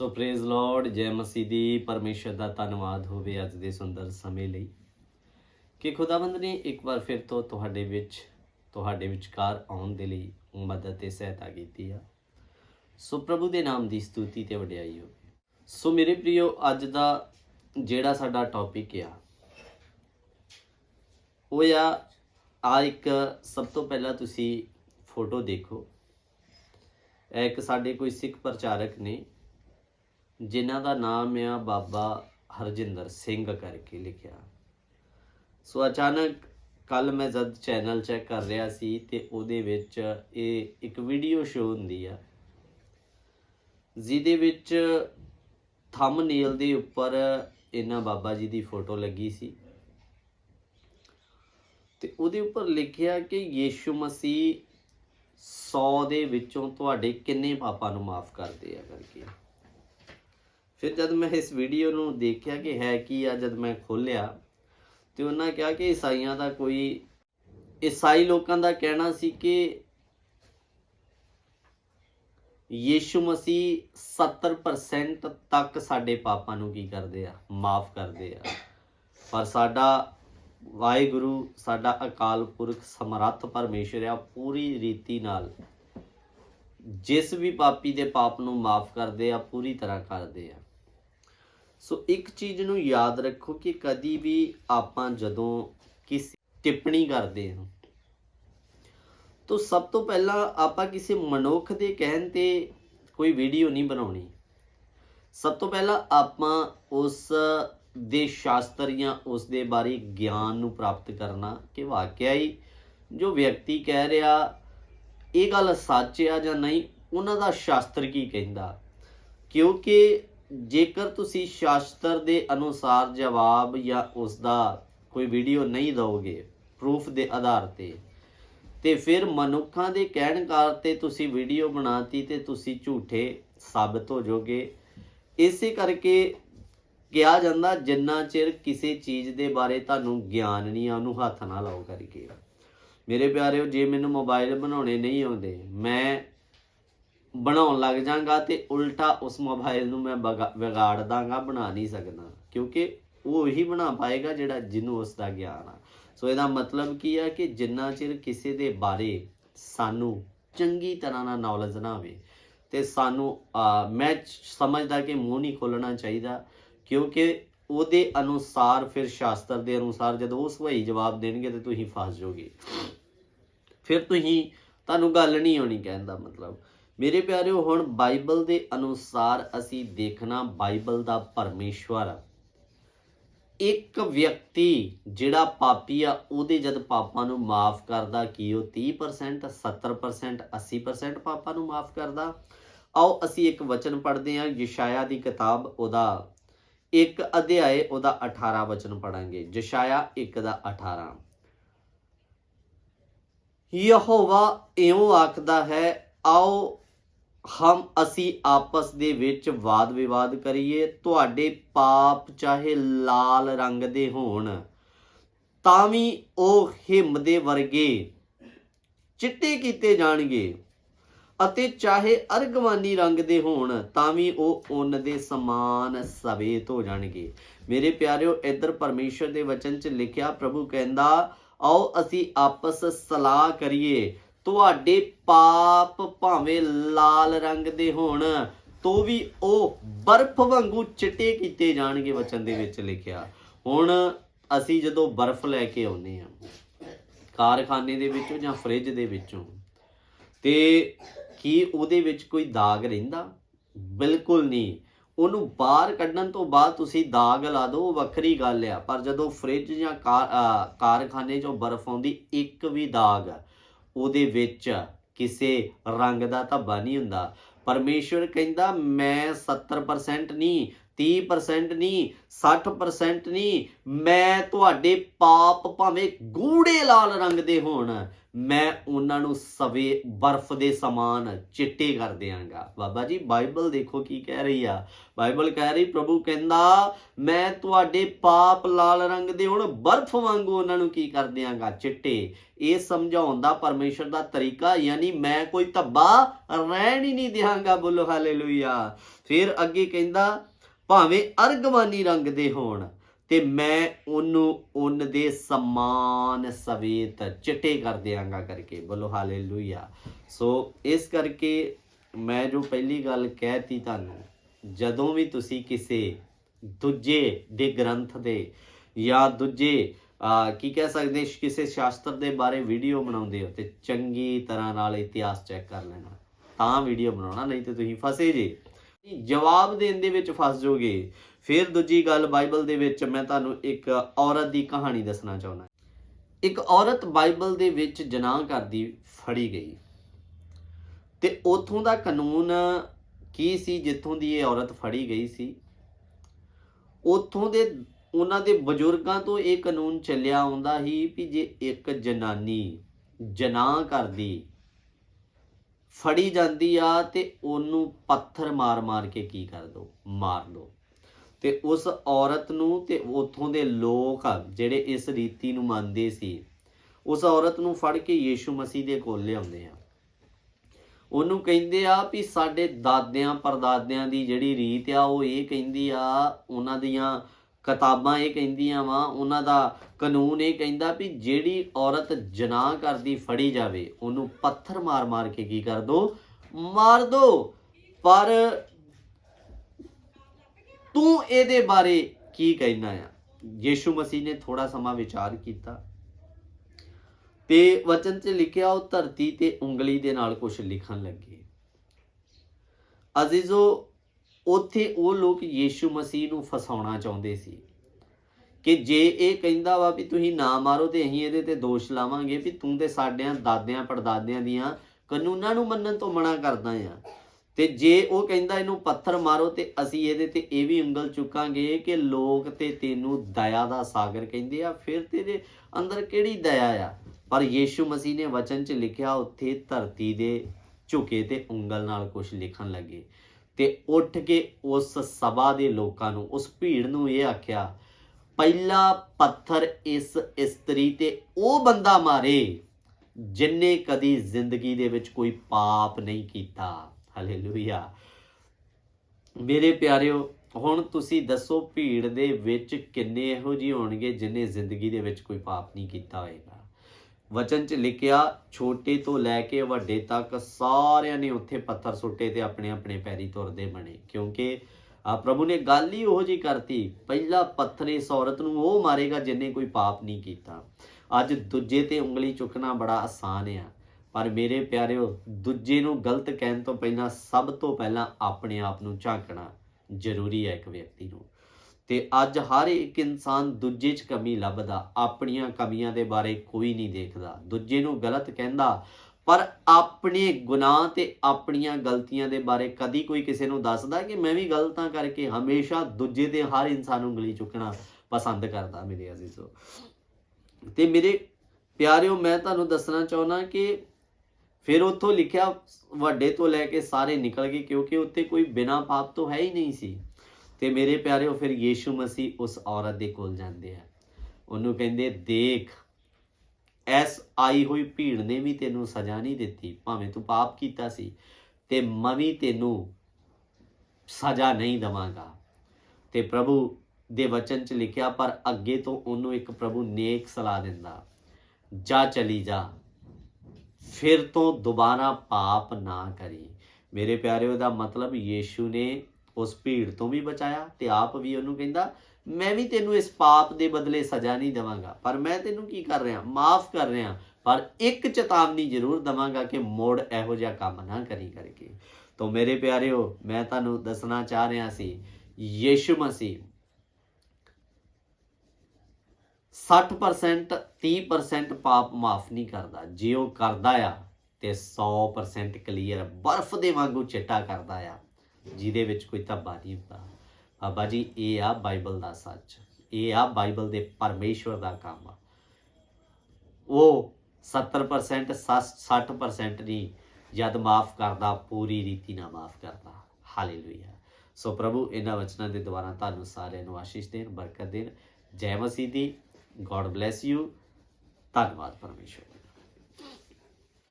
ਸੋ praise Lord ਜੈ ਮਸੀਹ ਦੀ ਪਰਮੇਸ਼ਰ ਦਾ ਧੰਨਵਾਦ ਹੋਵੇ ਅੱਜ ਦੇ ਸੁੰਦਰ ਸਮੇਂ ਲਈ ਕਿ ਖੁਦਾਵੰਦ ਨੇ ਇੱਕ ਵਾਰ ਫਿਰ ਤੋਂ ਤੁਹਾਡੇ ਵਿੱਚ ਤੁਹਾਡੇ ਵਿਚਕਾਰ ਆਉਣ ਦੇ ਲਈ ਮਦਦ ਤੇ ਸਹਾਇਤਾ ਕੀਤੀ ਆ ਸੋ ਪ੍ਰਭੂ ਦੇ ਨਾਮ ਦੀ ਸਤੁਤੀ ਤੇ ਵਡਿਆਈ ਹੋਵੇ ਸੋ ਮੇਰੇ ਪ੍ਰਿਓ ਅੱਜ ਦਾ ਜਿਹੜਾ ਸਾਡਾ ਟੌਪਿਕ ਆ ਉਹ ਆ ਆ ਇੱਕ ਸਭ ਤੋਂ ਪਹਿਲਾਂ ਤੁਸੀਂ ਫੋਟੋ ਦੇਖੋ ਇਹ ਇੱਕ ਸਾਡੇ ਕੋਈ ਸਿੱਖ ਪ੍ਰਚਾਰਕ ਨੇ ਜਿਨ੍ਹਾਂ ਦਾ ਨਾਮ ਆ ਬਾਬਾ ਹਰਜਿੰਦਰ ਸਿੰਘ ਕਰਕੇ ਲਿਖਿਆ। ਸੋ ਅਚਾਨਕ ਕੱਲ ਮੈਂ ਜਦ ਚੈਨਲ ਚੈੱਕ ਕਰ ਰਿਹਾ ਸੀ ਤੇ ਉਹਦੇ ਵਿੱਚ ਇਹ ਇੱਕ ਵੀਡੀਓ ਸ਼ੋ ਹੁੰਦੀ ਆ, ਜਿਹਦੇ ਵਿੱਚ ਥੰਬਨੇਲ ਦੇ ਉੱਪਰ ਇਹਨਾਂ ਬਾਬਾ ਜੀ ਦੀ ਫੋਟੋ ਲੱਗੀ ਸੀ। ਤੇ ਉਹਦੇ ਉੱਪਰ ਲਿਖਿਆ ਕਿ ਯੀਸ਼ੂ ਮਸੀਹ 100 ਦੇ ਵਿੱਚੋਂ ਤੁਹਾਡੇ ਕਿੰਨੇ ਪਾਪਾਂ ਨੂੰ ਮਾਫ ਕਰਦੇ ਆ ਕਰਕੇ। ਫਿਰ ਜਦ ਮੈਂ ਇਸ ਵੀਡੀਓ ਨੂੰ ਦੇਖਿਆ ਕਿ ਹੈ ਕੀ ਆ, ਜਦ ਮੈਂ ਖੋਲਿਆ ਤੇ ਉਹਨਾਂ ਕਿਹਾ ਕਿ ਈਸਾਈਆਂ ਦਾ ਕੋਈ, ਈਸਾਈ ਲੋਕਾਂ ਦਾ ਕਹਿਣਾ ਸੀ ਕਿ ਯੀਸ਼ੂ ਮਸੀਹ 70% ਤੱਕ ਸਾਡੇ ਪਾਪਾਂ ਨੂੰ ਕੀ ਕਰਦੇ ਆ? ਮਾਫ ਕਰਦੇ ਆ। ਪਰ ਸਾਡਾ ਵਾਹਿਗੁਰੂ, ਸਾਡਾ ਅਕਾਲ ਪੁਰਖ ਸਮਰੱਥ ਪਰਮੇਸ਼ਰ ਆ, ਪੂਰੀ ਰੀਤੀ ਨਾਲ ਜਿਸ ਵੀ ਪਾਪੀ ਦੇ ਪਾਪ ਨੂੰ ਮਾਫ ਕਰਦੇ ਆ, ਪੂਰੀ ਤਰ੍ਹਾਂ ਕਰਦੇ ਆ। ਸੋ ਇੱਕ ਚੀਜ਼ ਨੂੰ ਯਾਦ ਰੱਖੋ ਕਿ ਕਦੀ ਵੀ ਆਪਾਂ ਜਦੋਂ ਕਿਸੇ ਟਿੱਪਣੀ ਕਰਦੇ ਹਾਂ, ਤਾਂ ਸਭ ਤੋਂ ਪਹਿਲਾਂ ਆਪਾਂ ਕਿਸੇ ਮਨੁੱਖ ਦੇ ਕਹਿਣ ਤੇ ਕੋਈ ਵੀਡੀਓ ਨਹੀਂ ਬਣਾਉਣੀ। ਸਭ ਤੋਂ ਪਹਿਲਾਂ ਆਪਾਂ ਉਸ ਦੇ ਸ਼ਾਸਤਰ ਜਾਂ ਉਸ ਦੇ ਬਾਰੇ ਗਿਆਨ ਨੂੰ ਪ੍ਰਾਪਤ ਕਰਨਾ ਕਿ ਵਾਕਿਆ ਹੀ ਜੋ ਵਿਅਕਤੀ ਕਹਿ ਰਿਹਾ, ਇਹ ਗੱਲ ਸੱਚ ਆ ਜਾਂ ਨਹੀਂ, ਉਹਨਾਂ ਦਾ ਸ਼ਾਸਤਰ ਕੀ ਕਹਿੰਦਾ? ਕਿਉਂਕਿ ਜੇਕਰ ਤੁਸੀਂ ਸ਼ਾਸਤਰ ਦੇ ਅਨੁਸਾਰ ਜਵਾਬ ਜਾਂ ਉਸ ਦਾ ਕੋਈ ਵੀਡੀਓ ਨਹੀਂ ਦਿਓਗੇ ਪ੍ਰੂਫ ਦੇ ਆਧਾਰ ਤੇ ਤੇ ਫਿਰ ਮਨੁੱਖਾਂ ਦੇ ਕਹਿਣ ਕਾਰ ਤੇ ਤੁਸੀਂ ਵੀਡੀਓ ਬਣਾਤੀ ਤੇ ਤੁਸੀਂ ਝੂਠੇ ਸਾਬਤ ਹੋ ਜਾਓਗੇ। ਇਸੇ ਕਰਕੇ ਕਿਹਾ ਜਾਂਦਾ, ਜਿੰਨਾ ਚਿਰ ਕਿਸੇ ਚੀਜ਼ ਦੇ ਬਾਰੇ ਤੁਹਾਨੂੰ ਗਿਆਨ ਨਹੀਂ ਆ, ਉਹਨੂੰ ਹੱਥ ਨਾ ਲਾਓ ਕਰਕੇ। ਮੇਰੇ ਪਿਆਰਿਓ, ਜੇ ਮੈਨੂੰ ਮੋਬਾਈਲ ਬਣਾਉਣੇ ਨਹੀਂ ਆਉਂਦੇ, ਮੈਂ ਬਣਾਉਣ ਲੱਗ ਜਾਗਾ ਤੇ ਉਲਟਾ ਉਸ ਮੋਬਾਈਲ ਨੂੰ ਮੈਂ ਬਗਾ- ਵਿਗਾੜ ਦਾਂਗਾ ਬਣਾ ਨਹੀਂ ਸਕਦਾ। ਕਿਉਂਕਿ ਉਹ ਹੀ ਬਣਾ ਪਾਏਗਾ ਜਿਹੜਾ ਜਿਹਨੂੰ ਉਸ ਦਾ ਗਿਆਨ ਆ। ਸੋ ਇਹਦਾ ਮਤਲਬ ਕੀ ਆ ਕਿ ਜਿੰਨਾ ਚਿਰ ਕਿਸੇ ਦੇ ਬਾਰੇ ਸਾਨੂੰ ਚੰਗੀ ਤਰ੍ਹਾਂ ਨਾਲ ਨੌਲੇਜ ਨਾ ਹੋਵੇ ਤੇ ਸਾਨੂੰ ਮੈਂ ਸਮਝਦਾ ਕਿ ਮੂੰਹ ਨਹੀਂ ਖੋਲਣਾ ਚਾਹੀਦਾ, ਕਿਉਂਕਿ ਉਹਦੇ ਅਨੁਸਾਰ ਫਿਰ ਸ਼ਾਸਤਰ ਦੇ ਅਨੁਸਾਰ ਜਦੋਂ ਉਹ ਸਹੀ ਜਵਾਬ ਦੇਣਗੇ ਤੇ ਤੁਸੀਂ ਫਸ ਜਾਓਗੇ। ਫਿਰ ਤੁਸੀਂ, ਤੁਹਾਨੂੰ ਗੱਲ ਨਹੀਂ ਆਉਣੀ ਕਹਿੰਦਾ ਮਤਲਬ। ਮੇਰੇ ਪਿਆਰਿਓ, ਹੁਣ ਬਾਈਬਲ ਦੇ ਅਨੁਸਾਰ ਅਸੀਂ ਦੇਖਣਾ ਬਾਈਬਲ ਦਾ ਪਰਮੇਸ਼ਵਰ। ਇੱਕ ਵਿਅਕਤੀ ਜਿਹੜਾ ਪਾਪੀ ਆ, ਉਹਦੇ ਜਦ ਪਾਪਾਂ ਨੂੰ ਮਾਫ ਕਰਦਾ, ਕੀ ਉਹ 30% 70% 80% ਪਾਪਾਂ ਨੂੰ ਮਾਫ ਕਰਦਾ? ਆਓ ਅਸੀਂ ਇੱਕ ਵਚਨ ਪੜ੍ਹਦੇ ਹਾਂ, ਯਸ਼ਾਇਆ ਦੀ ਕਿਤਾਬ, ਉਹਦਾ ਇੱਕ ਅਧਿਆਏ, ਉਹਦਾ 18 ਵਚਨ ਪੜਾਂਗੇ ਯਸ਼ਾਇਆ 1 ਦਾ 18 ਯਹੋਵਾ ਇਉਂ ਆਖਦਾ ਹੈ, ਆਓ ਹਮ ਅਸੀਂ ਆਪਸ ਦੇ ਵਿੱਚ ਵਾਦ ਵਿਵਾਦ ਕਰੀਏ, ਤੁਹਾਡੇ ਪਾਪ ਚਾਹੇ ਲਾਲ ਰੰਗ ਦੇ ਹੋਣ, ਤਾਂ ਵੀ ਉਹ ਹਿੰਮ ਦੇ ਵਰਗੇ ਚਿੱਟੇ ਕੀਤੇ ਜਾਣਗੇ ਅਤੇ ਚਾਹੇ ਅਰਗਵਾਨੀ ਰੰਗ ਦੇ ਹੋਣ, ਤਾਂ ਵੀ ਉਹ ਉੱਨ ਦੇ ਸਮਾਨ ਸਵੇਤ ਹੋ ਜਾਣਗੇ। ਮੇਰੇ ਪਿਆਰਿਓ, ਇੱਧਰ ਪਰਮੇਸ਼ਰ ਦੇ ਵਚਨ 'ਚ ਲਿਖਿਆ, ਪ੍ਰਭੂ ਕਹਿੰਦਾ, ਆਓ ਅਸੀਂ ਆਪਸ ਸਲਾਹ ਕਰੀਏ ਤੁਹਾਡੇ ਪਾਪ ਭਾਵੇਂ ਲਾਲ ਰੰਗ ਦੇ ਹੋਣ, ਤੋ ਵੀ ਉਹ ਬਰਫ਼ ਵਾਂਗੂ ਚਿੱਟੇ ਕੀਤੇ ਜਾਣਗੇ ਵਚਨ ਦੇ ਵਿੱਚ ਲਿਖਿਆ। ਹੁਣ ਅਸੀਂ ਜਦੋਂ ਬਰਫ਼ ਲੈ ਕੇ ਆਉਨੇ ਆ ਕਾਰਖਾਨੇ ਦੇ ਵਿੱਚੋਂ ਜਾਂ ਫ੍ਰਿਜ ਦੇ ਵਿੱਚੋਂ, ਤੇ ਕੀ ਉਹਦੇ ਵਿੱਚ ਕੋਈ ਦਾਗ ਰਹਿੰਦਾ? ਬਿਲਕੁਲ ਨਹੀਂ। ਉਹਨੂੰ ਬਾਹਰ ਕੱਢਣ ਤੋਂ ਬਾਅਦ ਤੁਸੀਂ ਦਾਗ ਲਾ ਦਿਓ, ਉਹ ਵੱਖਰੀ ਗੱਲ ਆ। ਪਰ ਜਦੋਂ ਫ੍ਰਿਜ ਜਾਂ ਕਾਰਖਾਨੇ 'ਚੋਂ ਬਰਫ਼ ਆਉਂਦੀ, ਇੱਕ ਵੀ ਦਾਗ ਉਹਦੇ ਵਿੱਚ ਕਿਸੇ ਰੰਗ ਦਾ ਧੱਬਾ ਨਹੀਂ ਹੁੰਦਾ। ਪਰਮੇਸ਼ਵਰ ਕਹਿੰਦਾ, ਮੈਂ 70% ਨਹੀਂ 30% ਨਹੀਂ 60% ਨਹੀਂ, ਮੈਂ ਤੁਹਾਡੇ ਪਾਪ ਭਾਵੇਂ ਗੂੜੇ ਲਾਲ ਰੰਗ ਦੇ ਹੋਣ। ਮੈਂ ਉਹਨਾਂ ਨੂੰ ਸਵੇ ਬਰਫ਼ ਦੇ ਸਮਾਨ ਚਿੱਟੇ ਕਰ ਦਿਆਂਗਾ। ਬਾਬਾ ਜੀ, ਬਾਈਬਲ ਦੇਖੋ ਕੀ ਕਹਿ ਰਹੀ ਆ। ਬਾਈਬਲ ਕਹਿ ਰਹੀ, ਪ੍ਰਭੂ ਕਹਿੰਦਾ, ਮੈਂ ਤੁਹਾਡੇ ਪਾਪ ਲਾਲ ਰੰਗ ਦੇ ਹੁਣ, ਬਰਫ਼ ਵਾਂਗੂ ਉਹਨਾਂ ਨੂੰ ਕੀ ਕਰ ਦਿਆਂਗਾ? ਚਿੱਟੇ। ਇਹ ਸਮਝਾਉਣ ਦਾ ਪਰਮੇਸ਼ਰ ਦਾ ਤਰੀਕਾ, ਯਾਨੀ ਮੈਂ ਕੋਈ ਧੱਬਾ ਰਹਿਣ ਹੀ ਨਹੀਂ ਦਿਆਂਗਾ। ਬੋਲੋ, ਹਾਲੇਲੂਇਆ। ਫਿਰ ਅੱਗੇ ਕਹਿੰਦਾ, ਭਾਵੇਂ ਅਰਗਵਾਨੀ ਰੰਗ ਦੇ ਹੋਣ ਤੇ ਮੈਂ ਉਹਨੂੰ ਉਨ ਦੇ ਸਮਾਨ ਸਵੇਤ ਚਿੱਟੇ ਕਰ ਦਿਆਂਗਾ ਕਰਕੇ। ਬੋਲੋ ਹਾਲੇਲੂਇਆ। ਸੋ ਇਸ ਕਰਕੇ ਮੈਂ ਜੋ ਪਹਿਲੀ ਗੱਲ ਕਹਿਤੀ ਤੁਹਾਨੂੰ, ਜਦੋਂ ਵੀ ਤੁਸੀਂ ਕਿਸੇ ਦੂਜੇ ਦੇ ਗ੍ਰੰਥ ਦੇ ਜਾਂ ਦੂਜੇ ਕੀ ਕਹਿ ਸਕਦੇ, ਕਿਸੇ ਸ਼ਾਸਤਰ ਦੇ ਬਾਰੇ ਵੀਡੀਓ ਬਣਾਉਂਦੇ ਹੋ ਤੇ ਚੰਗੀ ਤਰ੍ਹਾਂ ਨਾਲ ਇਤਿਹਾਸ ਚੈੱਕ ਕਰ ਲੈਣਾ, ਤਾਂ ਵੀਡੀਓ ਬਣਾਉਣਾ, ਨਹੀਂ ਤੇ ਤੁਸੀਂ ਫਸੇ ਜੇ। ਜਵਾਬ ਦੇਣ ਦੇ ਵਿੱਚ ਫਸ ਜਾਓਗੇ। ਫਿਰ ਦੂਜੀ ਗੱਲ ਬਾਈਬਲ ਦੇ ਵਿੱਚ ਮੈਂ ਤੁਹਾਨੂੰ ਇੱਕ ਔਰਤ ਦੀ ਕਹਾਣੀ ਦੱਸਣਾ ਚਾਹੁੰਦਾ। ਇੱਕ ਔਰਤ ਬਾਈਬਲ ਦੇ ਵਿੱਚ ਜਨਾਹ ਕਰਦੀ ਫੜੀ ਗਈ। ਤੇ ਉਥੋਂ ਦਾ ਕਾਨੂੰਨ ਕੀ ਸੀ? ਜਿੱਥੋਂ ਦੀ ਇਹ ਔਰਤ ਫੜੀ ਗਈ ਸੀ। ਉਥੋਂ ਦੇ ਉਹਨਾਂ ਦੇ ਬਜ਼ੁਰਗਾਂ ਤੋਂ ਇਹ ਕਾਨੂੰਨ ਚੱਲਿਆ ਆਉਂਦਾ ਸੀ ਵੀ ਜੇ ਇੱਕ ਜਨਾਨੀ ਜਨਾਹ ਕਰਦੀ ਫੜੀ ਜਾਂਦੀ ਆ ਤੇ ਉਹਨੂੰ ਪੱਥਰ ਮਾਰ-ਮਾਰ ਕੇ ਕੀ ਕਰ ਦੋ? ਮਾਰ ਦੋ। ਤੇ ਉਸ ਔਰਤ ਨੂੰ ਤੇ ਉਥੋਂ ਦੇ ਲੋਕ ਜਿਹੜੇ ਇਸ ਰੀਤੀ ਨੂੰ ਮੰਨਦੇ ਸੀ, ਉਸ ਔਰਤ ਨੂੰ ਫੜ ਕੇ ਯੀਸ਼ੂ ਮਸੀਹ ਦੇ ਕੋਲ ਲਿਆਉਂਦੇ ਆ। ਉਹਨੂੰ ਕਹਿੰਦੇ ਆ ਵੀ ਸਾਡੇ ਦਾਦਿਆਂ ਪਰਦਾਦਿਆਂ ਦੀ ਜਿਹੜੀ ਰੀਤ ਆ, ਉਹ ਇਹ ਕਹਿੰਦੀ ਆ, ਉਹਨਾਂ ਦੀਆਂ ਕਿਤਾਬਾਂ ਇਹ ਕਹਿੰਦੀਆਂ ਵਾ, ਉਹਨਾਂ ਦਾ ਕਾਨੂੰਨ ਇਹ ਕਹਿੰਦਾ ਵੀ ਜਿਹੜੀ ਔਰਤ ਜਨਾਹ ਕਰਦੀ ਫੜੀ ਜਾਵੇ, ਉਹਨੂੰ ਪੱਥਰ ਮਾਰ-ਮਾਰ ਕੇ ਕੀ ਕਰ ਦੋ? ਮਾਰ ਦੋ। ਪਰ ਤੂੰ ਇਹਦੇ ਬਾਰੇ ਕੀ ਕਹਿਣਾ ਆ? ਯੀਸ਼ੂ ਮਸੀਹ ਨੇ ਥੋੜਾ ਸਮਾਂ ਵਿਚਾਰ ਕੀਤਾ ਤੇ ਵਚਨ 'ਚ ਲਿਖਿਆ, ਉਹ ਧਰਤੀ ਤੇ ਉਂਗਲੀ ਦੇ ਨਾਲ ਕੁਝ ਲਿਖਣ ਲੱਗੇ। ਅਜ਼ੀਜ਼ੋ, ਉੱਥੇ ਉਹ ਲੋਕ ਯੀਸ਼ੂ ਮਸੀਹ ਨੂੰ ਫਸਾਉਣਾ ਚਾਹੁੰਦੇ ਸੀ ਕਿ ਜੇ ਇਹ ਕਹਿੰਦਾ ਵਾ ਵੀ ਤੁਸੀਂ ਨਾ ਮਾਰੋ ਤੇ ਅਸੀਂ ਇਹਦੇ ਤੇ ਦੋਸ਼ ਲਾਵਾਂਗੇ ਵੀ ਤੂੰ ਤੇ ਸਾਡਿਆਂ ਦਾਦਿਆਂ ਪੜਦਾਦਿਆਂ ਦੀਆਂ ਕਾਨੂੰਨਾਂ ਨੂੰ ਮੰਨਣ ਤੋਂ ਮਨਾ ਕਰਦਾ ਆ। ਤੇ ਜੇ ਉਹ ਕਹਿੰਦਾ ਇਹਨੂੰ ਪੱਥਰ ਮਾਰੋ ਤੇ ਅਸੀਂ ਇਹਦੇ ਤੇ ਇਹ ਵੀ ਉਂਗਲ ਚੁੱਕਾਂਗੇ ਕਿ ਲੋਕ ਤੇ ਤੈਨੂੰ ਦਇਆ ਦਾ ਸਾਗਰ ਕਹਿੰਦੇ ਆ, ਫਿਰ ਤੇਰੇ ਅੰਦਰ ਕਿਹੜੀ ਦਇਆ ਆ? ਪਰ ਯੀਸ਼ੂ ਮਸੀਹ ਨੇ ਵਚਨ 'ਚ ਲਿਖਿਆ, ਉੱਥੇ ਧਰਤੀ ਦੇ ਝੁਕੇ ਤੇ ਉਂਗਲ ਨਾਲ ਕੁਝ ਲਿਖਣ ਲੱਗੇ। ਤੇ ਉੱਠ ਕੇ ਉਸ ਸਭਾ ਦੇ ਲੋਕਾਂ ਨੂੰ, ਉਸ ਭੀੜ ਨੂੰ ਇਹ ਆਖਿਆ, ਪਹਿਲਾ ਪੱਥਰ ਇਸ ਇਸਤਰੀ ਤੇ ਉਹ ਬੰਦਾ ਮਾਰੇ ਜਿਨਨੇ ਕਦੀ ਜ਼ਿੰਦਗੀ ਦੇ ਵਿੱਚ ਕੋਈ ਪਾਪ ਨਹੀਂ ਕੀਤਾ। ਹਾਲੇਲੂਇਆ ਮੇਰੇ ਪਿਆਰਿਓ, ਹੁਣ ਤੁਸੀਂ ਦੱਸੋ ਭੀੜ ਦੇ ਵਿੱਚ ਕਿੰਨੇ ਇਹੋ ਜਿਹੇ ਹੋਣਗੇ ਜਿਨੇ ਜ਼ਿੰਦਗੀ ਦੇ ਵਿੱਚ ਕੋਈ ਪਾਪ ਨਹੀਂ ਕੀਤਾ ਹੋਏਗਾ। ਵਚਨ 'ਚ ਲਿਖਿਆ, ਛੋਟੇ ਤੋਂ ਲੈ ਕੇ ਵੱਡੇ ਤੱਕ ਸਾਰਿਆਂ ਨੇ ਉੱਥੇ ਪੱਥਰ ਸੁੱਟੇ ਤੇ ਆਪਣੇ ਆਪਣੇ ਪੈਰੀ ਤੁਰਦੇ ਬਣੇ। ਕਿਉਂਕਿ ਪ੍ਰਭੂ ਨੇ ਗੱਲ ਹੀ ਉਹ ਜੀ ਕਰਤੀ, ਪਹਿਲਾ ਪੱਥਰ ਇਸ ਔਰਤ ਨੂੰ ਉਹ ਮਾਰੇਗਾ ਜਿਨੇ ਕੋਈ ਪਾਪ ਨਹੀਂ ਕੀਤਾ। ਅੱਜ ਦੂਜੇ ਤੇ ਉਂਗਲੀ ਚੁੱਕਣਾ ਬੜਾ ਆਸਾਨ ਆ। ਪਰ ਮੇਰੇ ਪਿਆਰਿਓ, ਦੂਜੇ ਨੂੰ ਗਲਤ ਕਹਿਣ ਤੋਂ ਪਹਿਲਾਂ ਸਭ ਤੋਂ ਪਹਿਲਾਂ ਆਪਣੇ ਆਪ ਨੂੰ ਝਾਕਣਾ ਜ਼ਰੂਰੀ ਹੈ ਇੱਕ ਵਿਅਕਤੀ ਨੂੰ। ਤੇ ਅੱਜ ਹਰ ਇੱਕ ਇਨਸਾਨ ਦੂਜੇ 'ਚ ਕਮੀ ਲੱਭਦਾ, ਆਪਣੀਆਂ ਕਮੀਆਂ ਦੇ ਬਾਰੇ ਕੋਈ ਨਹੀਂ ਦੇਖਦਾ। ਦੂਜੇ ਨੂੰ ਗਲਤ ਕਹਿੰਦਾ, ਪਰ ਆਪਣੇ ਗੁਨਾਹ ਤੇ ਆਪਣੀਆਂ ਗਲਤੀਆਂ ਦੇ ਬਾਰੇ ਕਦੀ ਕੋਈ ਕਿਸੇ ਨੂੰ ਦੱਸਦਾ ਕਿ ਮੈਂ ਵੀ ਗਲਤਾਂ ਕਰਕੇ ਹਮੇਸ਼ਾ ਦੂਜੇ ਤੇ ਹਰ ਇਨਸਾਨ ਉਂਗਲੀ ਚੁੱਕਣਾ ਪਸੰਦ ਕਰਦਾ ਮੇਰੇ ਅਜ਼ੀਜ਼ੋ। ਤੇ ਮੇਰੇ ਪਿਆਰਿਓ, ਮੈਂ ਤੁਹਾਨੂੰ ਦੱਸਣਾ ਚਾਹੁੰਦਾ ਕਿ ਫਿਰ ਉੱਥੋਂ ਲਿਖਿਆ, ਵੱਡੇ ਤੋਂ ਲੈ ਕੇ ਸਾਰੇ ਨਿਕਲ ਗਏ, ਕਿਉਂਕਿ ਉੱਥੇ ਕੋਈ ਬਿਨਾ ਪਾਪ ਤੋਂ ਹੈ ਹੀ ਨਹੀਂ ਸੀ। ਤੇ ਮੇਰੇ ਪਿਆਰਿਓ, ਫਿਰ ਯੀਸ਼ੂ ਮਸੀਹ ਉਸ ਔਰਤ ਦੇ ਕੋਲ ਜਾਂਦੇ ਆ। ਉਹਨੂੰ ਕਹਿੰਦੇ, ਦੇਖ, ਐਸ ਆਈ ਹੋਈ ਭੀੜ ਨੇ ਵੀ ਤੈਨੂੰ ਸਜ਼ਾ ਨਹੀਂ ਦਿੱਤੀ, ਭਾਵੇਂ ਤੂੰ ਪਾਪ ਕੀਤਾ ਸੀ, ਤੇ ਮੈਂ ਵੀ ਤੈਨੂੰ ਸਜ਼ਾ ਨਹੀਂ ਦਵਾਂਗਾ। ਤੇ ਪ੍ਰਭੂ ਦੇ ਵਚਨ ਚ ਲਿਖਿਆ, ਪਰ ਅੱਗੇ ਤੋਂ ਉਹਨੂੰ ਇੱਕ ਪ੍ਰਭੂ ਨੇਕ ਸਲਾਹ ਦਿੰਦਾ, ਜਾ ਚਲੀ ਜਾ। ਫਿਰ ਤੋਂ ਦੁਬਾਰਾ ਪਾਪ ਨਾ ਕਰੀ। ਮੇਰੇ ਪਿਆਰਿਓ ਦਾ ਮਤਲਬ ਯੀਸ਼ੂ ਨੇ ਉਸ ਭੀੜ ਤੋਂ ਵੀ ਬਚਾਇਆ ਤੇ ਆਪ ਵੀ ਉਹਨੂੰ ਕਹਿੰਦਾ, ਮੈਂ ਵੀ ਤੈਨੂੰ ਇਸ ਪਾਪ ਦੇ ਬਦਲੇ ਸਜ਼ਾ ਨਹੀਂ ਦੇਵਾਂਗਾ, ਪਰ ਮੈਂ ਤੈਨੂੰ ਕੀ ਕਰ ਰਿਹਾ, ਮਾਫ ਕਰ ਰਿਹਾ, ਪਰ ਇੱਕ ਚੇਤਾਵਨੀ ਜ਼ਰੂਰ ਦਵਾਂਗਾ ਕਿ ਮੋੜ ਇਹੋ ਜਿਹਾ ਕੰਮ ਨਾ ਕਰੀ ਕਰਕੇ। ਤੋਂ ਮੇਰੇ ਪਿਆਰਿਓ, ਮੈਂ ਤੁਹਾਨੂੰ ਦੱਸਣਾ ਚਾਹ ਰਿਹਾ ਸੀ, ਯੀਸ਼ੂ ਮਸੀਹ 60% 30% ਪਾਪ ਮਾਫ ਨਹੀਂ ਕਰਦਾ। ਜੇ ਉਹ ਕਰਦਾ ਆ, ਤੇ 100% ਕਲੀਅਰ ਬਰਫ਼ ਦੇ ਵਾਂਗੂ ਚਿੱਟਾ ਕਰਦਾ ਆ, ਜਿਹਦੇ ਵਿੱਚ ਕੋਈ ਧੱਬਾ ਨਹੀਂ ਹੁੰਦਾ। ਬਾਬਾ ਜੀ, ਇਹ ਆ ਬਾਈਬਲ ਦਾ ਸੱਚ। ਇਹ ਆ ਬਾਈਬਲ ਦੇ ਪਰਮੇਸ਼ਵਰ ਦਾ ਕੰਮ ਆ। ਉਹ 70% 60% ਨਹੀਂ, ਜਦ ਮਾਫ ਕਰਦਾ, ਪੂਰੀ ਰੀਤੀ ਨਾਲ ਮਾਫ ਕਰਦਾ। ਹਾਲੇਲੂਇਆ। ਸੋ ਪ੍ਰਭੂ, ਇਹਨਾਂ ਵਚਨਾਂ ਦੇ ਦੁਆਰਾ ਤੁਹਾਨੂੰ ਸਾਰਿਆਂ ਨੂੰ ਆਸ਼ੀਸ਼ ਦੇਣ, ਬਰਕਤ ਦੇਣ। ਜੈ ਮਸੀਹ ਦੀ। ਗੋਡ ਬlesਸ ਯੂ ਧੰਨਵਾਦ ਪਰਮੇਸ਼ਵਰ।